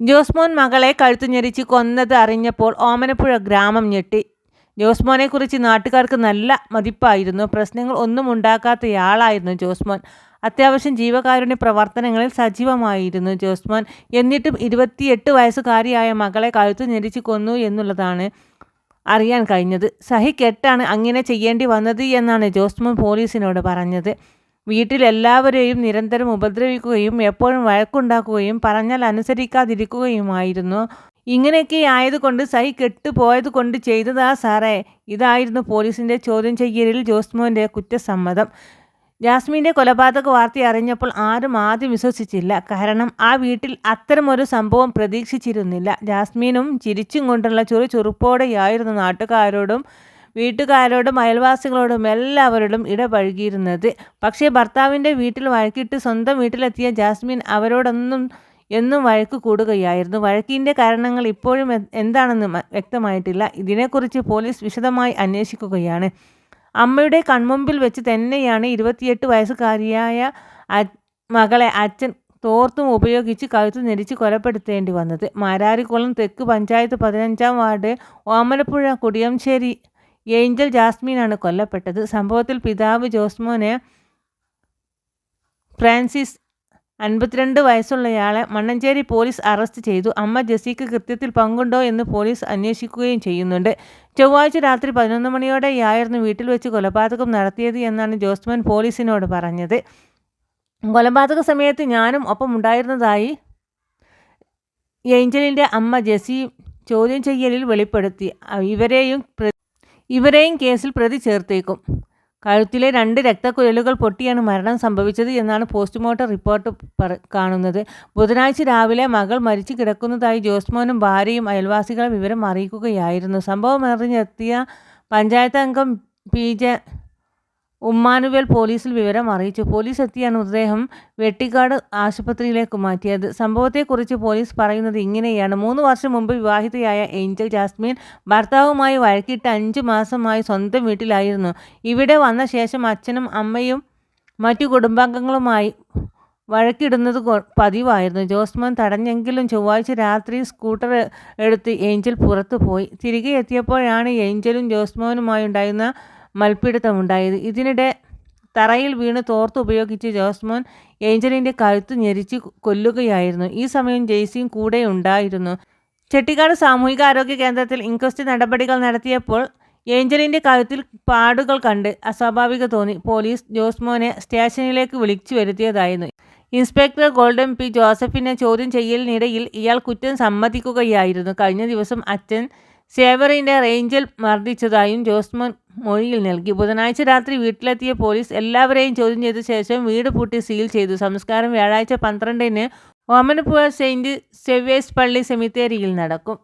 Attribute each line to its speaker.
Speaker 1: ജോസ്മോൻ മകളെ കഴുത്തുഞെരിച്ച് കൊന്നത് അറിഞ്ഞപ്പോൾ ഓമനപ്പുഴ ഗ്രാമം ഞെട്ടി. ജോസ്മോനെക്കുറിച്ച് നാട്ടുകാർക്ക് നല്ല മതിപ്പായിരുന്നു. പ്രശ്നങ്ങൾ ഒന്നും ഉണ്ടാക്കാത്തയാളായിരുന്നു ജോസ്മോൻ. അത്യാവശ്യം ജീവകാരുണ്യ പ്രവർത്തനങ്ങളിൽ സജീവമായിരുന്നു ജോസ്മോൻ. എന്നിട്ടും ഇരുപത്തിയെട്ട് വയസ്സുകാരിയായ മകളെ കഴുത്തു ഞെരിച്ച് കൊന്നു എന്നുള്ളതാണ് അറിയാൻ കഴിഞ്ഞത്. സഹി കെട്ടാണ് അങ്ങനെ ചെയ്യേണ്ടി വന്നത് എന്നാണ് ജോസ്മോൻ പോലീസിനോട് പറഞ്ഞത്. വീട്ടിലെല്ലാവരെയും നിരന്തരം ഉപദ്രവിക്കുകയും എപ്പോഴും വഴക്കുണ്ടാക്കുകയും പറഞ്ഞാൽ അനുസരിക്കാതിരിക്കുകയുമായിരുന്നു. ഇങ്ങനെയൊക്കെ ആയതുകൊണ്ട് സഹി കെട്ടുപോയത് കൊണ്ട് ചെയ്തതാ സാറേ. ഇതായിരുന്നു പോലീസിന്റെ ചോദ്യം ചെയ്യലിൽ ജോസ്മോന്റെ കുറ്റസമ്മതം. ജാസ്മിന്റെ കൊലപാതക വാർത്ത അറിഞ്ഞപ്പോൾ ആരും ആദ്യം വിശ്വസിച്ചില്ല. കാരണം ആ വീട്ടിൽ അത്തരമൊരു സംഭവം പ്രതീക്ഷിച്ചിരുന്നില്ല. ജാസ്മിനും ചിരിച്ചും കൊണ്ടുള്ള ചെറു ചെറുപ്പോടെയായിരുന്നു നാട്ടുകാരോടും വീട്ടുകാരോടും അയൽവാസികളോടും എല്ലാവരോടും ഇടപഴകിയിരുന്നത്. പക്ഷേ ഭർത്താവിന്റെ വീട്ടിൽ വഴക്കിട്ട് സ്വന്തം വീട്ടിലെത്തിയ ജാസ്മിൻ അവരോടൊന്നും എന്നും വഴക്ക് കൂടുകയായിരുന്നു. വഴക്കിന്റെ കാരണങ്ങൾ ഇപ്പോഴും എന്താണെന്ന് വ്യക്തമായിട്ടില്ല. ഇതിനെക്കുറിച്ച് പോലീസ് വിശദമായി അന്വേഷിക്കുകയാണ്. അമ്മയുടെ കൺമുമ്പിൽ വെച്ച് തന്നെയാണ് ഇരുപത്തിയെട്ട് വയസ്സുകാരിയായ മകളെ അച്ഛൻ തോർത്തും ഉപയോഗിച്ച് കഴുത്ത് നെരിച്ച് കൊലപ്പെടുത്തേണ്ടി വന്നത്. മാരാരിക്കുളം തെക്ക് പഞ്ചായത്ത് പതിനഞ്ചാം വാർഡ് ഓമലപ്പുഴ കുടിയംശ്ശേരി ഏഞ്ചൽ ജാസ്മിനാണ് കൊല്ലപ്പെട്ടത്. സംഭവത്തിൽ പിതാവ് ജോസ്മോനെ ഫ്രാൻസിസ് അൻപത്തിരണ്ട് വയസ്സുള്ളയാളെ മണ്ണഞ്ചേരി പോലീസ് അറസ്റ്റ് ചെയ്തു. അമ്മ ജെസിക്ക് കൃത്യത്തിൽ പങ്കുണ്ടോ എന്ന് പോലീസ് അന്വേഷിക്കുകയും ചെയ്യുന്നുണ്ട്. ചൊവ്വാഴ്ച രാത്രി പതിനൊന്ന് മണിയോടെയായിരുന്നു വീട്ടിൽ വെച്ച് കൊലപാതകം നടത്തിയത് എന്നാണ് ജോസ്മൻ പോലീസിനോട് പറഞ്ഞത്. കൊലപാതക സമയത്ത് ഞാനും ഒപ്പം ഉണ്ടായിരുന്നതായി ഏഞ്ചലിന്റെ അമ്മ ജെസി ചോദ്യം ചെയ്യലിൽ വെളിപ്പെടുത്തി. ഇവരെയും ഇവരെയും കേസിൽ പ്രതി ചേർത്തേക്കും. കഴുത്തിലെ രണ്ട് രക്തക്കുഴലുകൾ പൊട്ടിയാണ് മരണം സംഭവിച്ചത് എന്നാണ് പോസ്റ്റ്മോർട്ടം റിപ്പോർട്ട് കാണുന്നത്. ബുധനാഴ്ച രാവിലെ മകൾ മരിച്ചു കിടക്കുന്നതായി ജോസ്മോനും ഭാര്യയും അയൽവാസികളെ വിവരം അറിയിക്കുകയായിരുന്നു. സംഭവം അറിഞ്ഞെത്തിയ പഞ്ചായത്ത് അംഗം പി ജെ ഉമ്മാനുവേൽ പോലീസിൽ വിവരം അറിയിച്ചു. പോലീസ് എത്തിയ മൃതദേഹം വെട്ടിക്കാട് ആശുപത്രിയിലേക്ക് മാറ്റിയത്. സംഭവത്തെക്കുറിച്ച് പോലീസ് പറയുന്നത് ഇങ്ങനെയാണ്. മൂന്ന് വർഷം മുമ്പ് വിവാഹിതയായ ഏഞ്ചൽ ജാസ്മിൻ ഭർത്താവുമായി വഴക്കിട്ട് അഞ്ച് മാസമായി സ്വന്തം വീട്ടിലായിരുന്നു. ഇവിടെ വന്ന ശേഷം അച്ഛനും അമ്മയും മറ്റു കുടുംബാംഗങ്ങളുമായി വഴക്കിടുന്നത് പതിവായിരുന്നു. ജോസ്മോൻ തടഞ്ഞെങ്കിലും ചൊവ്വാഴ്ച രാത്രി സ്കൂട്ടർ എടുത്ത് ഏഞ്ചൽ പുറത്തു പോയി തിരികെ എത്തിയപ്പോഴാണ് ഏഞ്ചലും ജോസ്മോനുമായി ഉണ്ടായിരുന്ന മൽപ്പിടുത്തമുണ്ടായത് ഇതിനിടെ തറയിൽ വീണ് തോർത്ത് ഉപയോഗിച്ച് ജോസ്മോൻ ഏഞ്ചലിന്റെ കഴുത്ത് ഞെരിച്ച് കൊല്ലുകയായിരുന്നു. ഈ സമയം ജെയ്സിയും കൂടെ ഉണ്ടായിരുന്നു. ചെട്ടിക്കാട് സാമൂഹിക ആരോഗ്യ കേന്ദ്രത്തിൽ ഇൻക്വസ്റ്റ് നടപടികൾ നടത്തിയപ്പോൾ ഏഞ്ചലിന്റെ കഴുത്തിൽ പാടുകൾ കണ്ട് അസ്വാഭാവിക തോന്നി. പോലീസ് ജോസ്മോനെ സ്റ്റേഷനിലേക്ക് വിളിച്ചു വരുത്തിയതായിരുന്നു. ഇൻസ്പെക്ടർ ഗോൾഡൻ പി ജോസഫിനെ ചോദ്യം ചെയ്യലിനിടയിൽ ഇയാൾ കുറ്റം സമ്മതിക്കുകയായിരുന്നു. കഴിഞ്ഞ ദിവസം അച്ഛൻ സേവറിന്റെ റേഞ്ചിൽ മർദ്ദിച്ചതായും ജോസ്മോൻ മൊഴിയിൽ നൽകി. ബുധനാഴ്ച രാത്രി വീട്ടിലെത്തിയ പോലീസ് എല്ലാവരെയും ചോദ്യം ചെയ്ത ശേഷം വീട് പൂട്ടി സീൽ ചെയ്തു. സംസ്കാരം വ്യാഴാഴ്ച പന്ത്രണ്ടിന് ഓമനപ്പുഴ സെയിന്റ് സെവ്യേഴ്സ് പള്ളി സെമിത്തേരിയിൽ നടക്കും.